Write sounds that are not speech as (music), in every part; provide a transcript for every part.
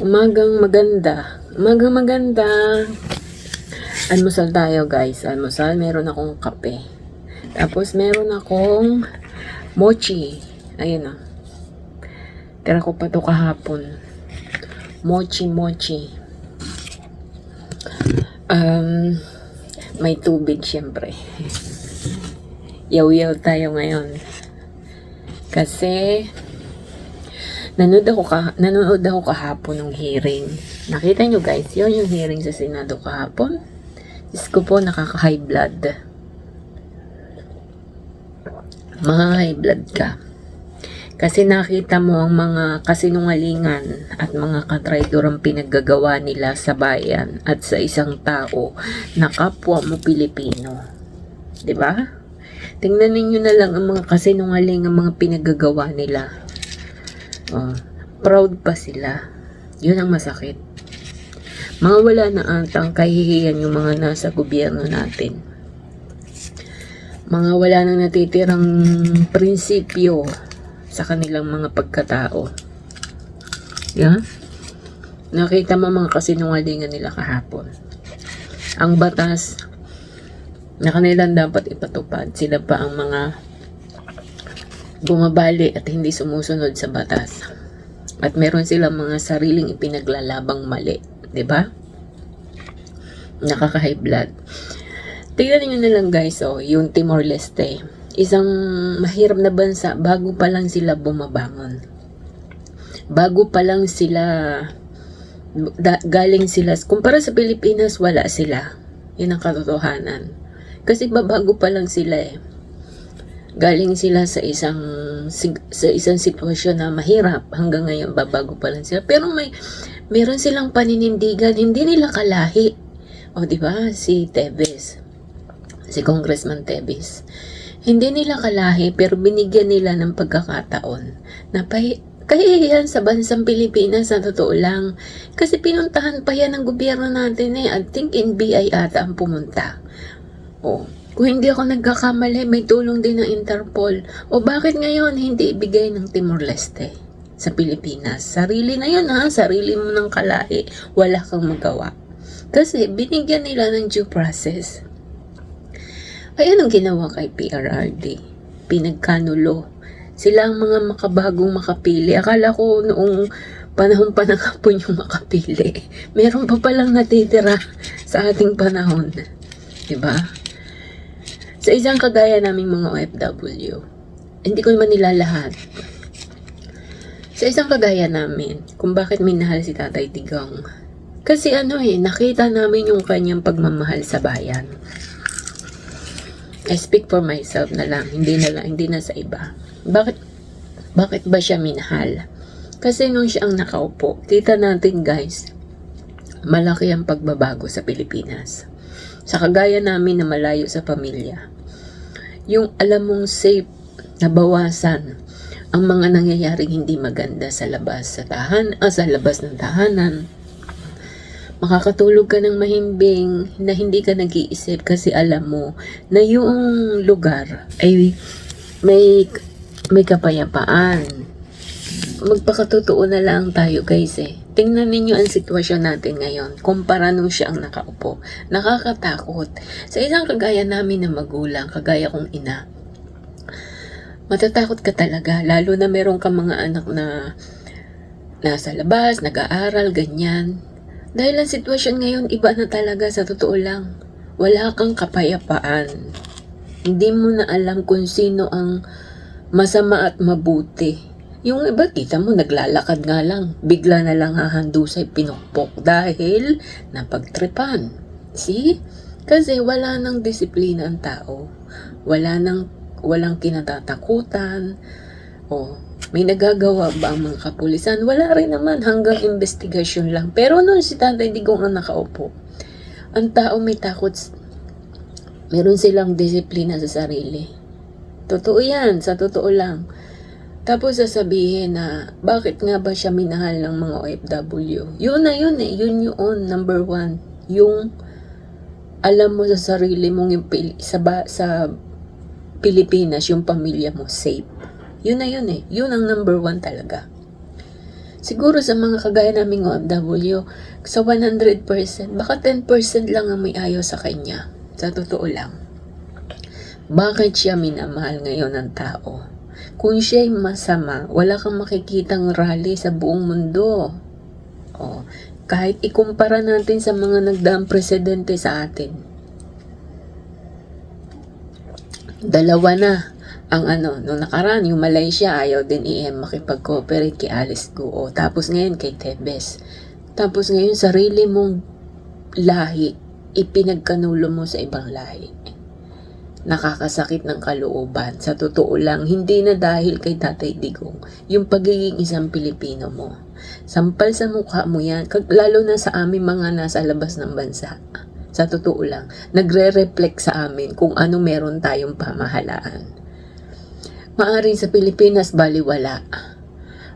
Umagang maganda. Umagang maganda. Almusal tayo guys. Almusal. Meron akong kape. Tapos meron akong mochi. Ayun o. Tira ko pa to kahapon. Mochi mochi. Um, may tubig syempre. (laughs) Yaw-yaw tayo ngayon. Kasi nanood ako, ka, nanood ako kahapon ng hearing. Nakita nyo guys, yun yung hearing sa Senado kahapon. Diyos ko po, nakaka-high blood. Mga blood ka. Kasi nakita mo ang mga kasinungalingan at mga katraidorang pinaggagawa nila sa bayan at sa isang tao na kapwa mo Pilipino. ba? Tingnan ninyo na lang ang mga kasinungaling ang mga pinaggagawa nila. Oh, proud pa sila. Yun ang masakit. Mga wala na atang kahihiyan yung mga nasa gobyerno natin. Mga wala nang natitirang prinsipyo sa kanilang mga pagkatao. Yeah? Nakita mo mga kasinungalingan nila kahapon. Ang batas na kanilang dapat ipatupad. Sila pa ang mga bumabali at hindi sumusunod sa batas. At meron silang mga sariling ipinaglalabang mali. 'di ba? Nakaka-high blood. Tingnan niyo na lang guys, oh, yung Timor-Leste. Isang mahirap na bansa bago pa lang sila bumabangon. Bago pa lang sila da- galing sila kumpara sa Pilipinas wala sila. Yun ang katotohanan. Kasi babago pa lang sila eh. Galing sila sa isang sa isang sitwasyon na mahirap hanggang ngayon babago pa lang sila. Pero may meron silang paninindigan, hindi nila kalahi. O di ba si Tevez, si Congressman Tevez. Hindi nila kalahi pero binigyan nila ng pagkakataon na pahi- kahihiyan sa bansang Pilipinas sa totoo lang. Kasi pinuntahan pa yan ng gobyerno natin eh. I think NBI ata ang pumunta. O, kung hindi ako nagkakamali, may tulong din ng Interpol. O bakit ngayon hindi ibigay ng Timor-Leste sa Pilipinas? Sarili na yun ha, sarili mo ng kalahi. Wala kang magawa. Kasi binigyan nila ng due process. Ay anong ginawa kay PRRD? Pinagkanulo. Sila ang mga makabagong makapili. Akala ko noong panahon pa ng hapon yung makapili. Meron pa palang natitira sa ating panahon. Diba? Sa isang kagaya naming mga OFW, hindi ko naman nila lahat. Sa isang kagaya namin, kung bakit minahal si Tatay Tigang. Kasi ano eh, nakita namin yung kanyang pagmamahal sa bayan. I speak for myself na lang, hindi na lang, hindi na sa iba. Bakit, bakit ba siya minahal? Kasi nung siya ang nakaupo, kita natin guys, malaki ang pagbabago sa Pilipinas. Sa kagaya namin na malayo sa pamilya, yung alam mong safe na bawasan ang mga nangyayaring hindi maganda sa labas sa tahan, ah, sa labas ng tahanan, makakatulog ka ng mahimbing na hindi ka nag-iisip kasi alam mo na yung lugar ay may may kapayapaan. Magpakatotoo na lang tayo guys eh. Tingnan ninyo ang sitwasyon natin ngayon. Kumpara nung siya ang nakaupo. Nakakatakot. Sa isang kagaya namin na magulang, kagaya kong ina, matatakot ka talaga. Lalo na meron ka mga anak na nasa labas, nag-aaral, ganyan. Dahil ang sitwasyon ngayon, iba na talaga sa totoo lang. Wala kang kapayapaan. Hindi mo na alam kung sino ang masama at mabuti. Yung iba, kita mo, naglalakad nga lang. Bigla na lang hahandusay pinukpok dahil napagtripan. See? Kasi wala nang disiplina ang tao. Wala nang, walang kinatatakutan. O, may nagagawa ba ang mga kapulisan? Wala rin naman hanggang investigasyon lang. Pero noon si Tatay Digong ang nakaupo, ang tao may takot, meron silang disiplina sa sarili. Totoo yan, sa totoo lang. Tapos sasabihin na, bakit nga ba siya minahal ng mga OFW? Yun na yun eh, yun yun, number one. Yung alam mo sa sarili mong yung pil- sa, ba- sa Pilipinas, yung pamilya mo safe. Yun na yun eh. Yun ang number one talaga. Siguro sa mga kagaya naming OFW, sa 100%, baka 10% lang ang may ayaw sa kanya. Sa totoo lang. Bakit siya minamahal ngayon ng tao? Kung siya'y masama, wala kang makikitang rally sa buong mundo. Oh, kahit ikumpara natin sa mga nagdaang presidente sa atin. Dalawa na ang ano, nung nakaraan, yung Malaysia, ayaw din i-M makipag-cooperate kay Alice Guo. Tapos ngayon kay Tebes. Tapos ngayon, sarili mong lahi, ipinagkanulo mo sa ibang lahi. Nakakasakit ng kalooban. Sa totoo lang, hindi na dahil kay Tatay Digong, yung pagiging isang Pilipino mo. Sampal sa mukha mo yan, lalo na sa aming mga nasa labas ng bansa. Sa totoo lang, nagre-reflect sa amin kung ano meron tayong pamahalaan. Maaring sa Pilipinas, baliwala.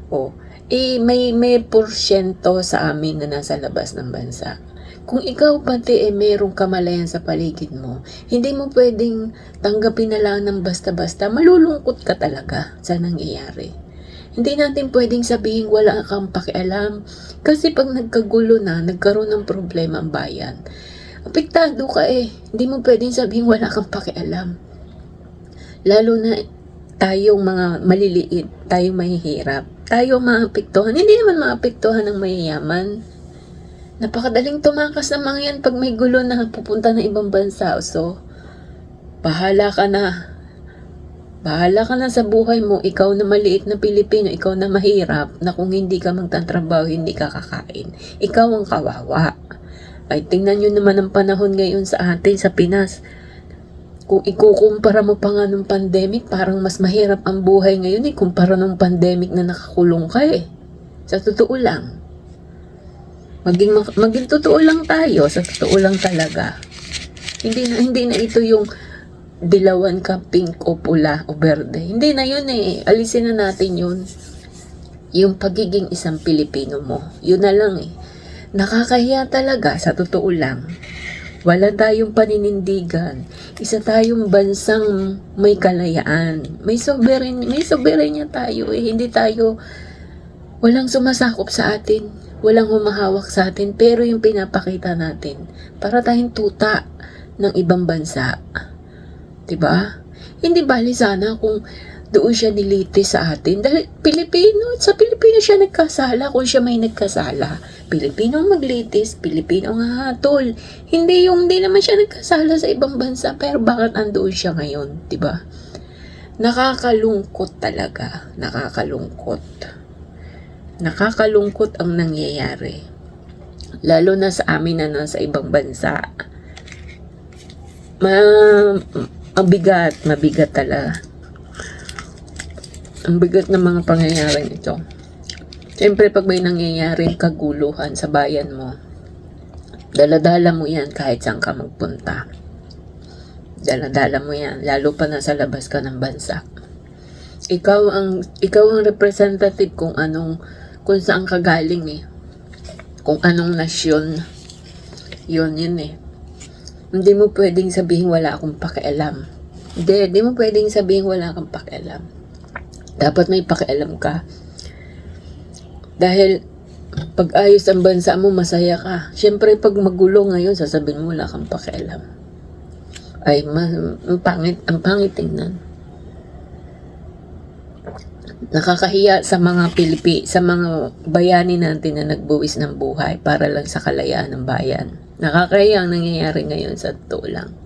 O, eh, may, may porsyento sa amin na nasa labas ng bansa. Kung ikaw pati eh merong kamalayan sa paligid mo, hindi mo pwedeng tanggapin na lang ng basta-basta, malulungkot ka talaga sa nangyayari. Hindi natin pwedeng sabihin wala kang pakialam kasi pag nagkagulo na, nagkaroon ng problema ang bayan, apektado ka eh. Hindi mo pwedeng sabihin wala kang pakialam. Lalo na tayong mga maliliit, tayong mahihirap, tayo maapektuhan. Hindi naman maapektuhan ng mayayaman. Napakadaling tumakas ng mga yan pag may gulo na pupunta ng ibang bansa. So, bahala ka na. Bahala ka na sa buhay mo. Ikaw na maliit na Pilipino, ikaw na mahirap, na kung hindi ka magtatrabaho, hindi ka kakain. Ikaw ang kawawa. Ay, tingnan nyo naman ang panahon ngayon sa atin, sa Pinas. Kung ikukumpara mo pa nga nung pandemic, parang mas mahirap ang buhay ngayon eh, kumpara nung pandemic na nakakulong ka eh. Sa totoo lang. Maging, maging totoo lang tayo, sa totoo lang talaga. Hindi na, hindi na ito yung dilawan ka pink o pula o berde. Hindi na yun eh. Alisin na natin yun. Yung pagiging isang Pilipino mo. Yun na lang eh. Nakakahiya talaga, sa totoo lang. Wala tayong paninindigan. Isa tayong bansang may kalayaan. May sovereign, may soberenya tayo eh. Hindi tayo, walang sumasakop sa atin. Walang humahawak sa atin. Pero yung pinapakita natin, para tayong tuta ng ibang bansa. 'Di ba? Hindi bali sana kung doon siya nilitis sa atin. Dahil Pilipino, sa Pilipino siya nagkasala kung siya may nagkasala. Pilipino ang maglitis, Pilipino ang hahatol. Hindi yung, hindi naman siya nagkasala sa ibang bansa, pero bakit andoon siya ngayon, di ba? Nakakalungkot talaga. Nakakalungkot. Nakakalungkot ang nangyayari. Lalo na sa amin na nasa ibang bansa. Ma mabigat, mabigat talaga. Ang bigat ng mga pangyayaring ito. Siyempre, pag may nangyayaring kaguluhan sa bayan mo, daladala mo yan kahit saan ka magpunta. Daladala mo yan, lalo pa nasa labas ka ng bansa. Ikaw ang ikaw ang representative kung anong kung saan ka galing eh. Kung anong nasyon. Yun yun eh. Hindi mo pwedeng sabihin wala akong pakialam. Hindi, hindi mo pwedeng sabihin wala kang pakialam. Dapat may pakialam ka. Dahil pag ayos ang bansa mo, masaya ka. Siyempre, pag magulo ngayon, sasabihin mo wala kang pakialam. Ay, ma, ang pangit, ang pangit tingnan. Nakakahiya sa mga Pilipi, sa mga bayani natin na nagbuwis ng buhay para lang sa kalayaan ng bayan. Nakakahiya ang nangyayari ngayon sa totoo lang.